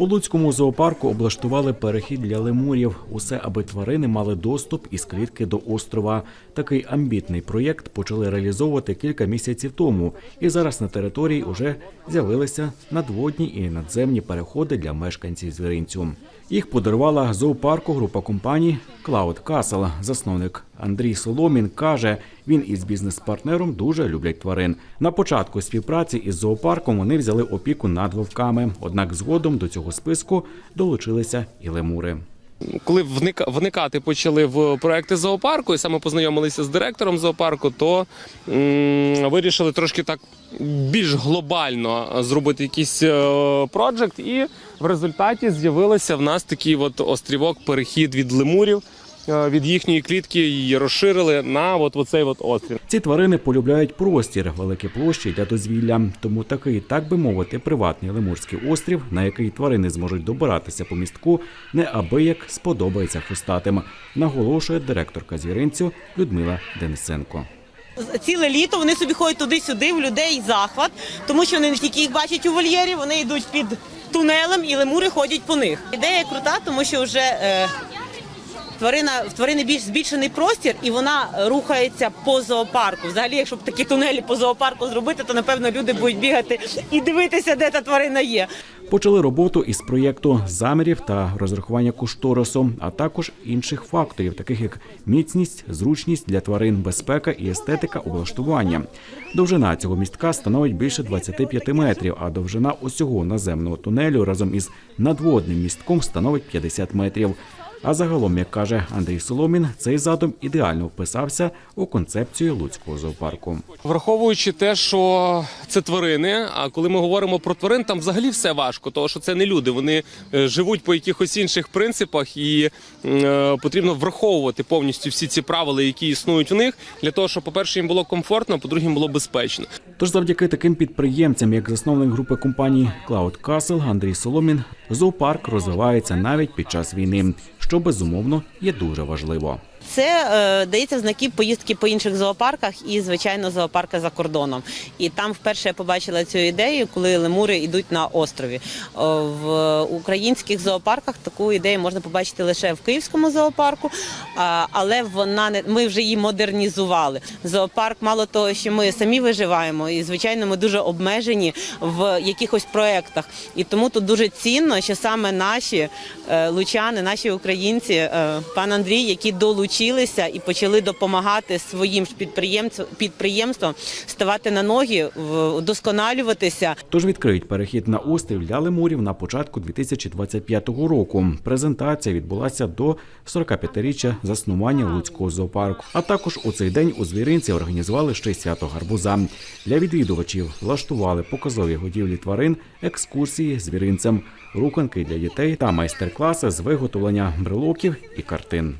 У Луцькому зоопарку облаштували перехід для лемурів. Усе, аби тварини мали доступ із клітки до острова. Такий амбітний проєкт почали реалізовувати кілька місяців тому. І зараз на території вже з'явилися надводні і надземні переходи для мешканців звіринцю. Їх подарувала зоопарку група компаній Cloud Castle. Засновник Андрій Соломін каже, він із бізнес-партнером дуже люблять тварин. На початку співпраці із зоопарком вони взяли опіку над вовками. Однак згодом до цього списку долучилися і лемури. Коли вника- вникати почали в проекти зоопарку, і саме познайомилися з директором зоопарку, то вирішили трошки так більш глобально зробити якийсь е, проджект, і в результаті з'явилося в нас такий от острівок, перехід від лемурів. Е, Від їхньої клітки її розширили на от оцей от острів. Ці тварини полюбляють простір, великі площі для дозвілля. Тому такий, так би мовити, приватний лемурський острів, на який тварини зможуть добиратися по містку, неабияк сподобається хвостатим, наголошує директорка звіринцю Людмила Денисенко. Ціле літо вони собі ходять туди-сюди, в людей захват, тому що вони не тільки їх бачать у вольєрі, вони йдуть під тунелем і лемури ходять по них. Ідея крута, тому що вже е, тварина в тварини більш збільшений простір, і вона рухається по зоопарку. Взагалі, якщо б такі тунелі по зоопарку зробити, то напевно люди будуть бігати і дивитися, де та тварина є. Почали роботу із проєкту замірів та розрахування кошторису, а також інших факторів, таких як міцність, зручність для тварин, безпека і естетика облаштування. Довжина цього містка становить більше 25 метрів, а довжина усього наземного тунелю разом із надводним містком становить 50 метрів. А загалом, як каже Андрій Соломін, цей задум ідеально вписався у концепцію Луцького зоопарку. Враховуючи те, що це тварини. А коли ми говоримо про тварин, там взагалі все важко, тому що це не люди. Вони е, живуть по якихось інших принципах, і е, потрібно враховувати повністю всі ці правила, які існують у них, для того, щоб, по-перше, їм було комфортно, а по-друге, їм було безпечно. Тож завдяки таким підприємцям, як засновник групи компанії Cloud Castle Андрій Соломін, зоопарк розвивається навіть під час війни, що безумовно є дуже важливо. Це е, дається в знаки поїздки по інших зоопарках і, звичайно, зоопарка за кордоном. І там вперше я побачила цю ідею, коли лемури йдуть на острові. О, В українських зоопарках таку ідею можна побачити лише в Київському зоопарку, а, але вона не ми вже її модернізували. Зоопарк, мало того, що ми самі виживаємо, і звичайно, ми дуже обмежені в якихось проєктах. І тому тут дуже цінно, що саме наші е, лучани, наші українці, е, пан Андрій, які долучилися і почали допомагати своїм підприємствам ставати на ноги, вдосконалюватися. Тож відкриють перехід на острів для лемурів на початку 2025 року. Презентація відбулася до 45-річчя заснування Луцького зоопарку. А також у цей день у звіринці організували ще й свято гарбуза. Для відвідувачів влаштували показові годівлі тварин, екскурсії звіринцем, руханки для дітей та майстер-класи з виготовлення брелоків і картин.